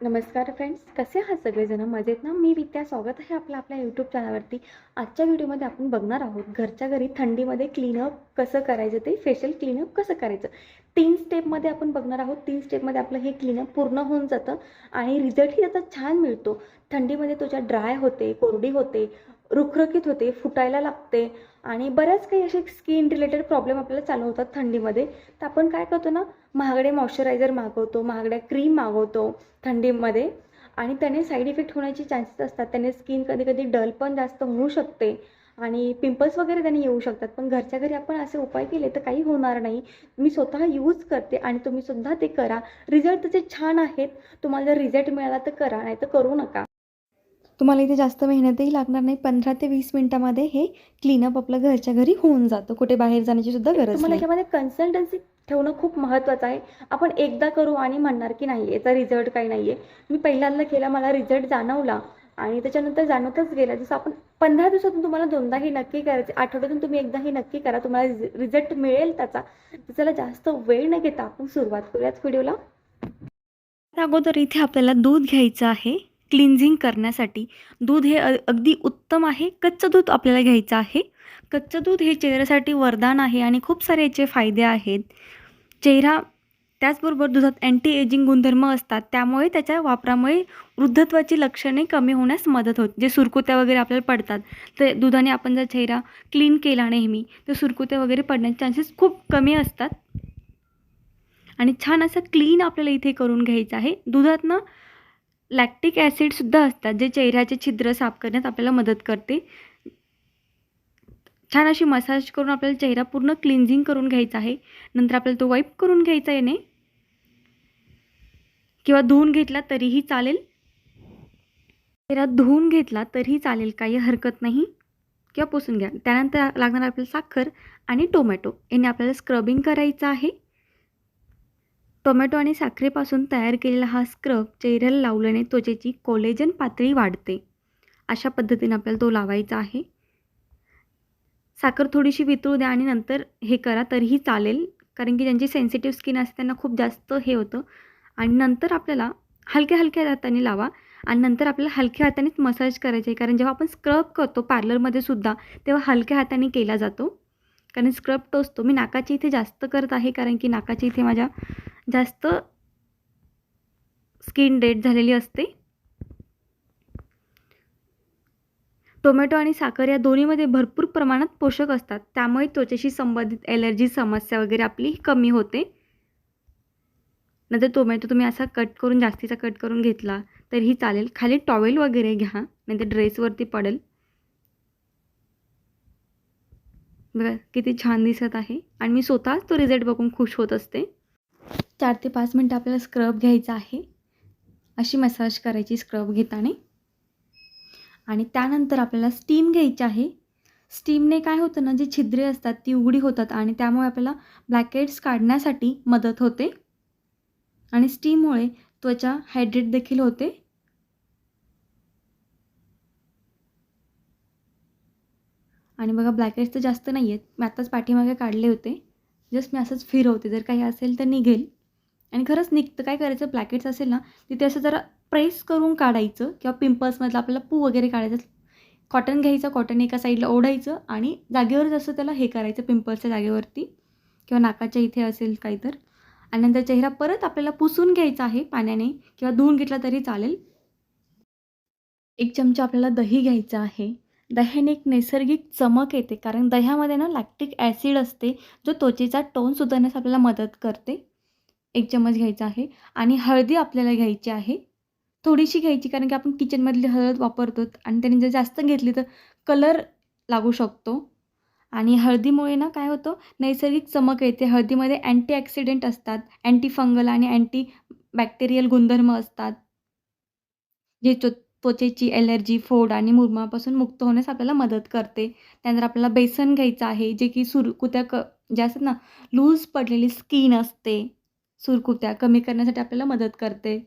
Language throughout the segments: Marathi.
नमस्कार फ्रेंड्स कसे आहात सगळेजण? मजेत ना? मी विद्या स्वागत आहे आपलं आपल्या यूट्यूब चॅनलवरती आजच्या व्हिडिओमध्ये आपण बघणार आहोत घरच्या घरी थंडीमध्ये क्लीनअप कसं करायचं ते फेशियल क्लीनअप कसं करायचं? तीन स्टेपमध्ये आपण बघणार आहोत. तीन स्टेपमध्ये आपलं हे क्लीनअप पूर्ण होऊन जातं आणि रिझल्टही त्याचा छान मिळतो. थंडीमध्ये त्वचा ड्राय होते कोरडी होते रुखरुखीत होते फुटायला लागते आणि बऱ्याच काही असे स्किन रिलेटेड प्रॉब्लेम आपल्याला चालू होतात थंडीमध्ये. तर आपण काय करतो ना महागडे मॉइश्चरायझर मागवतो महागड्या क्रीम मागवतो थंडीमध्ये आणि त्याने साईड इफेक्ट होण्याचे चान्सेस असतात. त्याने स्किन कधी कधी डल पण जास्त होऊ शकते आणि पिंपल्स वगैरे त्याने येऊ शकतात. पण घरच्या घरी आपण असे उपाय केले तर काही होणार नाही. मी स्वतः यूज करते आणि तुम्ही सुद्धा ते करा. रिझल्ट त्याचे छान आहेत तुम्हाला जर रिझल्ट मिळाला तर करा नाही तर करू नका. तुम्हाला इथे जास्त मेहनतही लागणार नाही. पंधरा ते वीस मिनिटामध्ये हे क्लीनअप आपलं घरच्या घरी होऊन जातं. कुठे बाहेर जाण्याची सुद्धा गरज तुम्हाला याच्यामध्ये कन्सल्टन्सी ठेवणं खूप महत्त्वाचं आहे. आपण एकदा करू आणि म्हणणार की नाही याचा रिझल्ट काही नाही आहे मी पहिल्यांदा केला मला रिझल्ट जाणवला आणि त्याच्यानंतर जाणवतच गेला. जसं आपण पंधरा दिवसातून तुम्हाला दोनदा हे नक्की करायचे आठवड्यातून तुम्ही एकदा हे नक्की करा तुम्हाला रिझल्ट मिळेल त्याचा. त्याला जास्त वेळ न घेता आपण सुरुवात करूयात व्हिडिओला अगोदर इथे आपल्याला दूध घ्यायचं आहे. क्लिन्झिंग करण्यासाठी दूध हे अगदी उत्तम आहे. कच्चं दूध आपल्याला घ्यायचं आहे. कच्चं दूध हे चेहऱ्यासाठी वरदान आहे आणि खूप सारे याचे फायदे आहेत. चेहरा त्याचबरोबर दुधात अँटी एजिंग गुणधर्म असतात. त्यामुळे त्याच्या वापरामुळे वृद्धत्वाची लक्षणे कमी होण्यास मदत होते. जे सुरकुत्या वगैरे आपल्याला पडतात तर दुधाने आपण जर चेहरा क्लीन केला नेहमी तर सुरकुत्या वगैरे पडण्याचे चान्सेस खूप कमी असतात. आणि छान असं क्लीन आपल्याला इथे करून घ्यायचं आहे. दुधातनं लॅक्टिक ॲसिडसुद्धा असतात जे चेहऱ्याचे छिद्र साफ करण्यात आपल्याला मदत करते. छान अशी मसाज करून आपल्याला चेहरा पूर्ण क्लिन्झिंग करून घ्यायचा आहे. नंतर आपल्याला तो वाईप करून घ्यायचा याने. किंवा धुवून घेतला तरीही चालेल. चेहरा धुवून घेतला तरीही चालेल काही हरकत नाही. किंवा पुसून घ्या. त्यानंतर लागणार आपल्याला साखर आणि टोमॅटो याने आपल्याला स्क्रबिंग करायचं आहे. टोमॅटो आणि साखरेपासून तयार केलेला हा स्क्रब चेहऱ्याला लावल्याने त्वचेची कोलेजन पातळी वाढते. अशा पद्धतीने आपल्याला तो लावायचा आहे. साखर थोडीशी वितळू द्या आणि नंतर हे करा तरीही चालेल. कारण की ज्यांची सेन्सिटिव्ह स्किन असते त्यांना खूप जास्त हे होतं. आणि नंतर आपल्याला हलक्या हलक्या हाताने लावा आणि नंतर आपल्याला हलक्या हातानेच मसाज करायचे आहे. कारण जेव्हा आपण स्क्रब करतो पार्लरमध्ये सुद्धा तेव्हा हलक्या हाताने केला जातो. कारण स्क्रब टोचतो मी नाकाची इथे जास्त करत आहे. कारण की नाकाची इथे माझ्या जास्त स्किन डेड झालेली असते. टोमॅटो आणि साखर या दोन्हीमध्ये भरपूर प्रमाणात पोषक असतात. त्यामुळे त्वचेशी संबंधित एलर्जी समस्या वगैरे आपली कमी होते. नंतर टोमॅटो तुम्ही असा कट करून जास्तीचा कट करून घेतला तरीही चालेल. खाली टॉवेल वगैरे घ्या नाही ड्रेसवरती पडेल. बघा किती छान दिसत आहे. आणि मी स्वतःच तो रिझल्ट बघून खुश होत असते. चार ते पाच मिनटं आपल्याला स्क्रब घ्यायचा आहे. अशी मसाज करायची स्क्रब घेताना. आणि त्यानंतर आपल्याला स्टीम घ्यायची आहे. स्टीमने काय होतं ना जी छिद्रे असतात ती उघडी होतात आणि त्यामुळे आपल्याला ब्लॅकेट्स काढण्यासाठी मदत होते. आणि स्टीममुळे त्वचा हायड्रेट देखील होते. आणि बघा ब्लॅकेट्स तर जास्त नाही आहेत मी आत्ताच पाठीमागे काढले होते. जस्ट मी असंच फिरवते. जर काही असेल तर निघेल. आणि खरंच निघतं काय करायचं ब्लॅकेट्स असेल ना तिथे असं जरा प्रेस करून काढायचं किंवा पिंपल्समधलं आपल्याला पू वगैरे काढायचं. कॉटन घ्यायचं कॉटन एका साईडला ओढायचं आणि जागेवर जसं त्याला हे करायचं पिंपल्सच्या जागेवरती किंवा नाकाच्या इथे असेल काही तर. आणि नंतर चेहरा परत आपल्याला पुसून घ्यायचा आहे पाण्याने किंवा धुवून घेतला तरी चालेल. एक चमचा आपल्याला दही घ्यायचं आहे. दह्याने एक नैसर्गिक चमक येते कारण दह्यामध्ये ना लॅक्टिक ॲसिड असते जो त्वचेचा टोन सुधारण्यास आपल्याला मदत करते. एक चमच घ्यायचा आहे आणि हळदी आपल्याला घ्यायची आहे. थोडीशी घ्यायची कारण की आपण किचनमधली हळद वापरतो आणि त्याने जर जास्त घेतली तर कलर लागू शकतो. आणि हळदीमुळे ना काय होतं? नैसर्गिक चमक येते. हळदीमध्ये अँटीऍक्सिडेंट असतात अँटी फंगल आणि अँटी बॅक्टेरियल गुणधर्म असतात. जे त्व त्वचेची ॲलर्जी फोड आणि मुरमापासून मुक्त होण्यास आपल्याला मदत करते. त्यानंतर आपल्याला बेसन घ्यायचं आहे जे की सुरकुत्या क जे असतात ना लूज पडलेली स्किन असते. सुरकुत्या कमी करण्यासाठी आपल्याला मदत करते.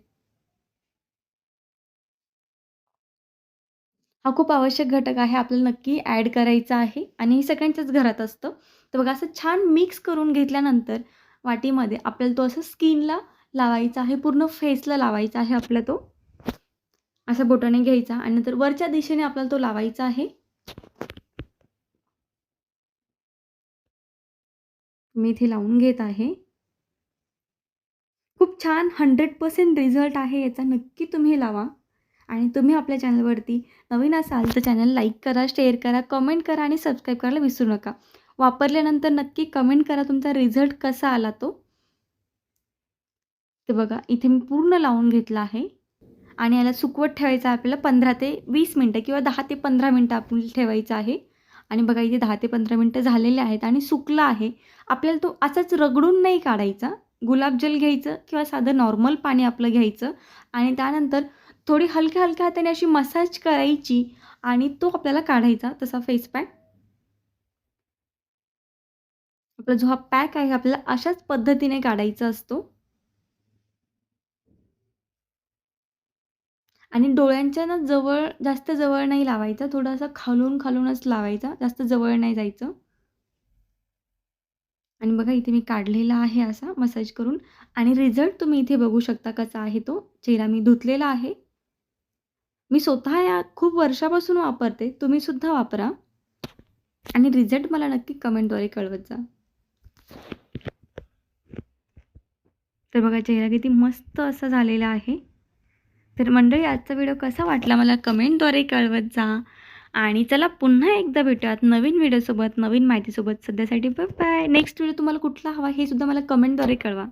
हा खूप आवश्यक घटक आहे आपल्याला नक्की ॲड करायचा आहे आणि हे सगळ्यांच्याच घरात असतं. तर बघा असं छान मिक्स करून घेतल्यानंतर वाटीमध्ये आपल्याला तो असं स्किनला लावायचा आहे पूर्ण फेसला लावायचा आहे आपला तो. असा बोटाने घ्यायचा आणि नंतर वरच्या दिशेने आपल्याला तो लावायचा आहे. मी इथे लावून घेत आहे. खूप छान हंड्रेड पर्सेंट रिझल्ट आहे याचा नक्की तुम्ही लावा. आणि तुम्ही आपल्या चॅनलवरती नवीन असाल तर चॅनल लाईक करा शेअर करा कमेंट करा आणि सबस्क्राईब करायला विसरू नका. वापरल्यानंतर नक्की कमेंट करा तुमचा रिझल्ट कसा आला तो. ते बघा इथे मी पूर्ण लावून घेतला आहे. आणि याला सुकवत ठेवायचं आहे आपल्याला पंधरा ते वीस मिनटं किंवा दहा ते पंधरा मिनटं आपण ठेवायचं आहे. आणि बघा इथे दहा ते पंधरा मिनटं झालेले आहेत आणि सुकला आहे. आपल्याला तो असाच रगडून नाही काढायचा. गुलाबजल घ्यायचं किंवा साधं नॉर्मल पाणी आपलं घ्यायचं आणि त्यानंतर थोडी हलक्या हलक्या हाताने अशी मसाज करायची आणि तो आपल्याला काढायचा तसा फेस पॅक आपला जो हा पॅक आहे आपल्याला अशाच पद्धतीने काढायचा असतो. आणि डोळ्यांच्या ना जवळ जास्त जवळ नाही लावायचा थोडासा खालून खालूनच लावायचा जास्त जवळ नाही जायचं. आणि बघा इथे मी काढलेला आहे असा मसाज करून आणि रिझल्ट तुम्ही इथे बघू शकता कसा आहे तो. चेहरा मी धुतलेला आहे. मी स्वतः या खूप वर्षापासून वापरते तुम्ही सुद्धा वापरा. आणि रिझल्ट मला नक्की कमेंटद्वारे कळवत जा. तर बघा चेहरा किती मस्त असा झालेला आहे. तर मंडळी आजचा व्हिडिओ कसा वाटला मला कमेंटद्वारे कळवत जा. आणि चला पुन्हा एकदा भेटूयात नवीन व्हिडिओसोबत नवीन माहितीसोबत. सध्यासाठी बाय बाय नेक्स्ट व्हिडिओ तुम्हाला कुठला हवा हे सुद्धा मला कमेंटद्वारे कळवा.